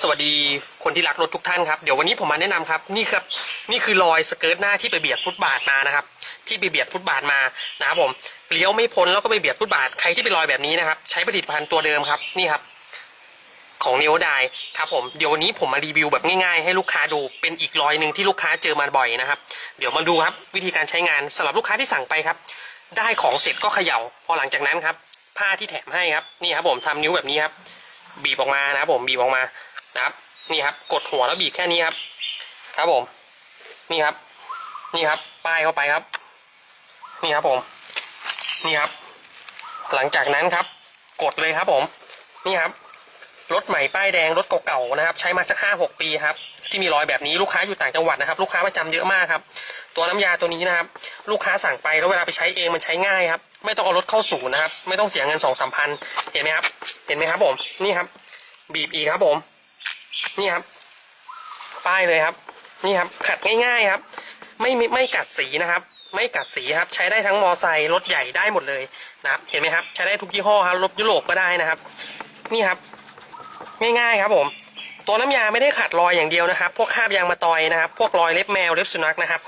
สวัสดีคนที่รักรถทุกท่านครับเดี๋ยววันนี้ผมมาแนะนำครับนี่ครับนี่คือรอยสเกิร์ตหน้าที่ไปเบียดฟุตบาทมานะครับ ที่ไปเบียดฟุตบาทมานะครับผมเลี้ยวไม่พ้นแล้วก็ไปเบียดฟุตบาทใครที่เป็นรอยแบบนี้นะครับ ใช้ผลิตภัณฑ์ตัวเดิมครับนี่ครับ ของเนโอไดครับผมเดี๋ยววันนี้ผมมารีวิวแบบง่ายๆ ให้ลูกค้าดูเป็นอีกรอยหนึ่งที่ลูกค้าเจอมาบ่อยนะครับ เดี๋ยวมาดูครับวิธีการใช้งานสำหรับลูกค้าที่สั่งไปครับ ได้ของเสร็จก็เขย่าพอหลังจากนั้นครับผ้าที่แถมให้ครับนี่ครับผมทำนิ้วแบบนี้ครับบีบออกมานะครับผมบีบออกมา ครับ นี่ครับ กดหัวแล้วบีบแค่นี้ครับ ครับผม นี่ครับ นี่ครับ ป้ายเข้าไปครับ นี่ครับผม นี่ครับ หลังจากนั้นครับ กดเลยครับผม นี่ครับ รถใหม่ป้ายแดงรถเก่าๆนะครับ ใช้มาสักห้าหกปีครับ ที่มีรอยแบบนี้ลูกค้าอยู่ต่างจังหวัดนะครับ ลูกค้าประจำเยอะมากครับ ตัวน้ำยาตัวนี้นะครับ ลูกค้าสั่งไปแล้วเวลาไปใช้เองมันใช้ง่ายครับ ไม่ต้องเอารถเข้าศูนย์นะครับ ไม่ต้องเสียเงินสองสามพันเห็นไหมครับ เห็นไหมครับผม นี่ครับ บีบอีกครับผม นี่ครับ ป้ายเลยครับ นี่ครับ ขัดง่ายๆครับ ไม่มีไม่กัดสีนะครับ ไม่กัดสีครับ ใช้ได้ทั้งมอไซค์รถใหญ่ได้หมดเลยนะครับ เห็นไหมครับ ใช้ได้ทุกยี่ห้อครับรถยุโรปก็ได้นะครับ นี่ครับ ง่ายๆครับผมตัวน้ำยาไม่ได้ขัดรอยอย่างเดียวนะครับ พวกคราบยางมาตอยนะครับ พวกรอยเล็บแมวเล็บสุนัขนะครับ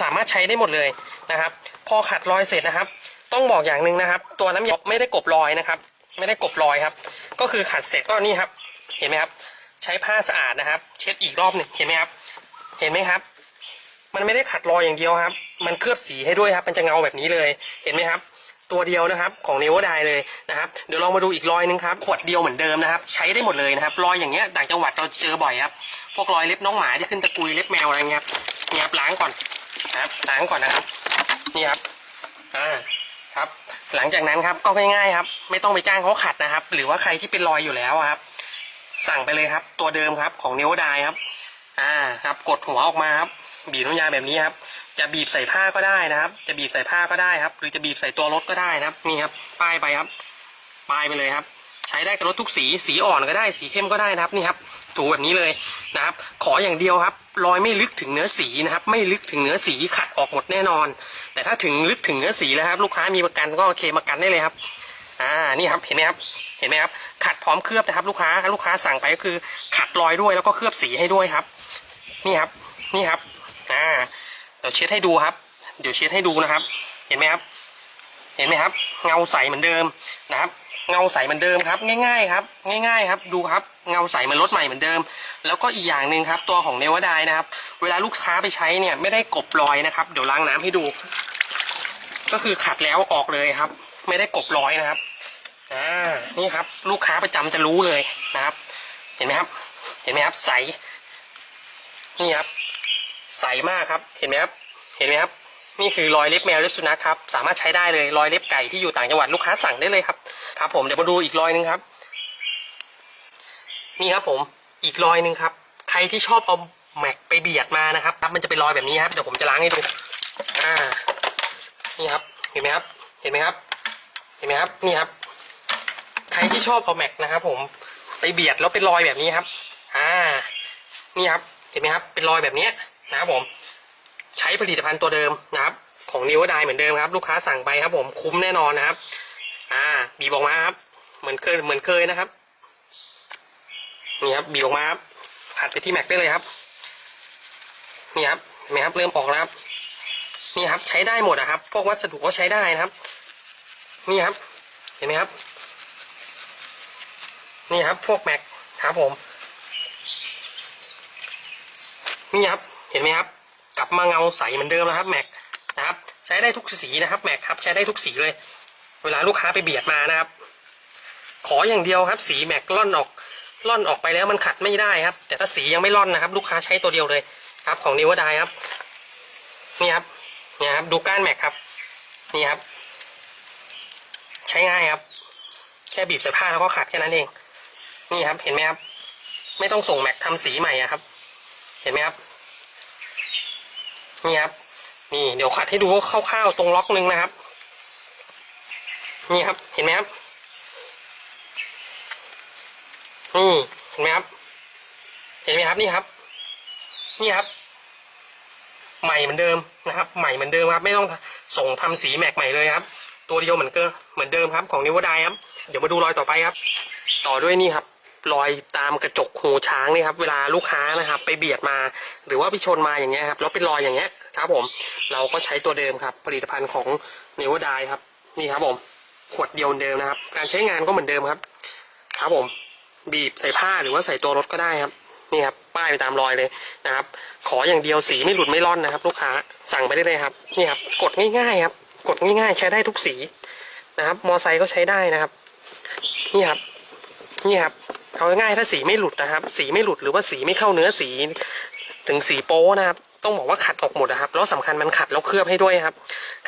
สามารถใช้ได้หมดเลยนะครับ พอขัดรอยเสร็จนะครับ ต้องบอกอย่างหนึ่งนะครับ ตัวน้ำยาไม่ได้กบรอยนะครับ ไม่ได้กบรอยครับ ก็คือขัดเสร็จก็นี่ครับ เห็นไหมครับ ช้ผ้าสะอาดนะครับ เช็ดอีกรอบหนึ่งเห็นไหมครับ เห็นไหมครับ มันไม่ได้ขัดรอยอย่างเดียวครับ มันเคลือบสีให้ด้วยครับ มันจะเงาแบบนี้เลย เห็นไหมครับ ตัวเดียวนะครับของเนวไดเลยนะครับ เดี๋ยวลองมาดูอีกรอยหนึงครับ ขวดเดียวเหมือนเดิมนะครับ ใช้ได้หมดเลยนะครับ รอยอย่างเงี้ยต่างจังหวัดเราเจอบ่อยครับ พวกรอยเล็บน้องหมาที่ขึ้นตะกุยเล็บแมวอะไรเงี้ยครับนี่ครับล้างก่อนนะครับ ล้างก่อนนะครับ นี่ครับ อ่าครับหลังจากนั้นครับก็ง่ายๆครับ ไม่ต้องไปจ้างเขาขัดนะครับ หรือว่าใครที่เป็นรอยอยู่แล้วครับ สั่งไปเลยครับ ตัวเดิมครับของเนวไดครับ อ่าครับ กดหัวออกมาครับ บีบน้ำยาแบบนี้ครับ จะบีบใส่ผ้าก็ได้นะครับ จะบีบใส่ผ้าก็ได้ครับ หรือจะบีบใส่ตัวรถก็ได้นะครับนี่ครับป้ายไปครับป้ายไปเลยครับ ใช้ได้กับรถทุกสีสีอ่อนก็ได้สีเข้มก็ได้นะครับนี่ครับถูแบบนี้เลยนะครับ ขออย่างเดียวครับ รอยไม่ลึกถึงเนื้อสีนะครับ ไม่ลึกถึงเนื้อสีขัดออกหมดแน่นอน แต่ถ้าถึงลึกถึงเนื้อสีแล้วครับ ลูกค้ามีประกันก็โอเคประกันได้เลยครับ อ่านี่ครับเห็นไหมครับ เห็นไหมครับขัดพร้อมเคลือบนะครับ ลูกค้าลูกค้าสั่งไปก็คือ ขัดรอยด้วยแล้วก็เคลือบสีให้ด้วยครับ นี่ครับนี่ครับอ่าเดี๋ยวเช็ดให้ดูครับ เดี๋ยวเช็ดให้ดูนะครับ เห็นไหมครับ เห็นไหมครับ เงาใสเหมือนเดิมนะครับ เงาใสเหมือนเดิมครับ ง่าย ๆ ครับ ง่าย ๆ ครับดูครับ เงาใสเหมือนรถใหม่เหมือนเดิม แล้วก็อีกอย่างหนึ่งครับ ตัวของเนวดายนะครับ เวลาลูกค้าไปใช้เนี่ยไม่ได้กบรอยนะครับ เดี๋ยวล้างน้ำให้ดู ก็คือขัดแล้วออกเลยครับ ไม่ได้กบรอยนะครับ อ่านี่ครับลูกค้าประจำจะรู้เลยนะครับ เห็นไหมครับ เห็นไหมครับ ใส นี่ครับ ใสมากครับ เห็นไหมครับ เห็นไหมครับ นี่คือรอยเล็บแมวเล็บสุนัขครับ สามารถใช้ได้เลยรอยเล็บไก่ที่อยู่ต่างจังหวัดลูกค้าสั่งได้เลยครับ ครับผมเดี๋ยวมาดูอีกรอยหนึ่งครับ นี่ครับผมอีกรอยหนึ่งครับ ใครที่ชอบเอาแม็กไปเบียดมานะครับครับ มันจะเป็นรอยแบบนี้ครับเดี๋ยวผมจะล้างให้ดูอ่านี่ครับ เห็นไหมครับ เห็นไหมครับ เห็นไหมครับ นี่ครับ รที่ชอบเอาแม็กนะครับผมไปเบียดแล้วเป็นรอยแบบนี้ครับ อ่า นี่ครับ เห็นไหมครับ เป็นรอยแบบนี้นะครับผม ใช้ผลิตภัณฑ์ตัวเดิมนะครับ ของนิวไดเหมือนเดิมครับ ลูกค้าสั่งไปครับ ผมคุ้มแน่นอนนะครับ อ่า บีบออกมาครับ เหมือนเคยเหมือนเคยนะครับ นี่ครับ บีบออกมาครับขัดไปที่แม็กได้เลยครับ นี่ครับ เห็นไหมครับ เริ่มออกแล้วครับ นี่ครับ ใช้ได้หมดนะครับ พวกวัสดุก็ใช้ได้นะครับ นี่ครับ เห็นไหมครับ นี่ครับ พวกแม็กครับผม นี่ครับ เห็นไหมครับ กลับมาเงาใสเหมือนเดิมแล้วครับแม็กนะครับ ใช้ได้ทุกสีนะครับแม็กครับ ใช้ได้ทุกสีเลย เวลาลูกค้าไปเบียดมานะครับ ขออย่างเดียวครับสีแม็กล่อนออกล่อนออกไปแล้วมันขัดไม่ได้ครับ แต่ถ้าสียังไม่ล่อนนะครับ ลูกค้าใช้ตัวเดียวเลยครับ ของนิวดายครับ นี่ครับนี่ครับ ดูก้านแม็กครับ นี่ครับ ใช้ง่ายครับ แค่บีบใส่ผ้าแล้วก็ขัดแค่นั้นเอง นี่ครับ เห็นไหมครับ ไม่ต้องส่งแม็กทำสีใหม่อะครับ เห็นไหมครับ นี่ครับ นี่เดี๋ยวขัดให้ดูคร่าวๆตรงล็อกหนึงนะครับ นี่ครับ เห็นไหมครับ นี่เห็นไหมครับ เห็นไหมครับนี่ครับ นี่ครับ ใหม่เหมือนเดิมนะครับ ใหม่เหมือนเดิมครับ ไม่ต้องส่งทำสีแม็กใหม่เลยครับตัวเดียวเหมือนเกิเหมือนเดิมครับของนิวดายครับ เดี๋ยวมาดูรอยต่อไปครับ ต่อด้วยนี่ครับ รอยตามกระจกหูช้างนี่ครับเวลาลูกค้านะครับ ไปเบียดมา หรือว่าไปชนมาอย่างเงี้ยครับแล้วเป็นรอยอย่างเงี้ยครับผมเราก็ใช้ตัวเดิมครับ ผลิตภัณฑ์ของเนวดายครับนี่ครับผมขวดเดียวเดิมนะครับ การใช้งานก็เหมือนเดิมครับ ครับผมบีบใส่ผ้าหรือว่าใส่ตัวรถก็ได้ครับนี่ครับป้ายไปตามรอยเลยนะครับ ขออย่างเดียวสีไม่หลุดไม่ร่อนนะครับ ลูกค้าสั่งไปได้เลยครับนี่ครับกดง่ายๆครับ กดง่ายๆ ใช้ได้ทุกสีนะครับ มอไซค์ก็ใช้ได้นะครับ นี่ครับ นี่ครับ เอาง่ายๆถ้าสีไม่หลุดนะครับ สีไม่หลุดหรือว่าสีไม่เข้าเนื้อสี ถึงสีโป๊นะครับ ต้องบอกว่าขัดออกหมดนะครับ แล้วสำคัญมันขัดแล้วเคลือบให้ด้วยครับ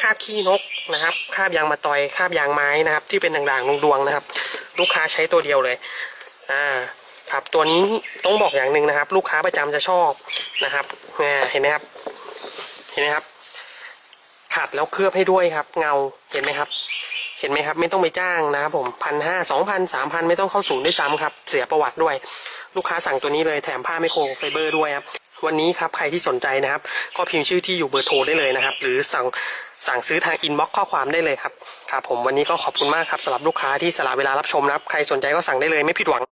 คราบขี้นกนะครับ คราบยางมาตอยคราบยางไม้นะครับ ที่เป็นด่างๆดวงๆนะครับ ลูกค้าใช้ตัวเดียวเลย อ่าครับตัวนี้ต้องบอกอย่างหนึ่งนะครับ ลูกค้าประจำจะชอบนะครับอ่เห็นไหมครับ เห็นไหมครับ ขัดแล้วเคลือบให้ด้วยครับ เงาเห็นไหมครับ เห็นไหมครับ ไม่ต้องไปจ้างนะครับผมพันห้าสองพันสามพันไม่ต้องเข้าศูนย์ด้วยซ้ำครับ เสียประวัติด้วย ลูกค้าสั่งตัวนี้เลยแถมผ้าไมโครไฟเบอร์ด้วยครับวันนี้ครับใครที่สนใจนะครับ ก็พิมพ์ชื่อที่อยู่เบอร์โทรได้เลยนะครับ หรือสั่งสั่งซื้อทางอินบ็อกข้อความได้เลยครับครับผมวันนี้ก็ขอบคุณมากครับสำหรับลูกค้าที่สละเวลารับชมนะครับ ใครสนใจก็สั่งได้เลยไม่ผิดหวัง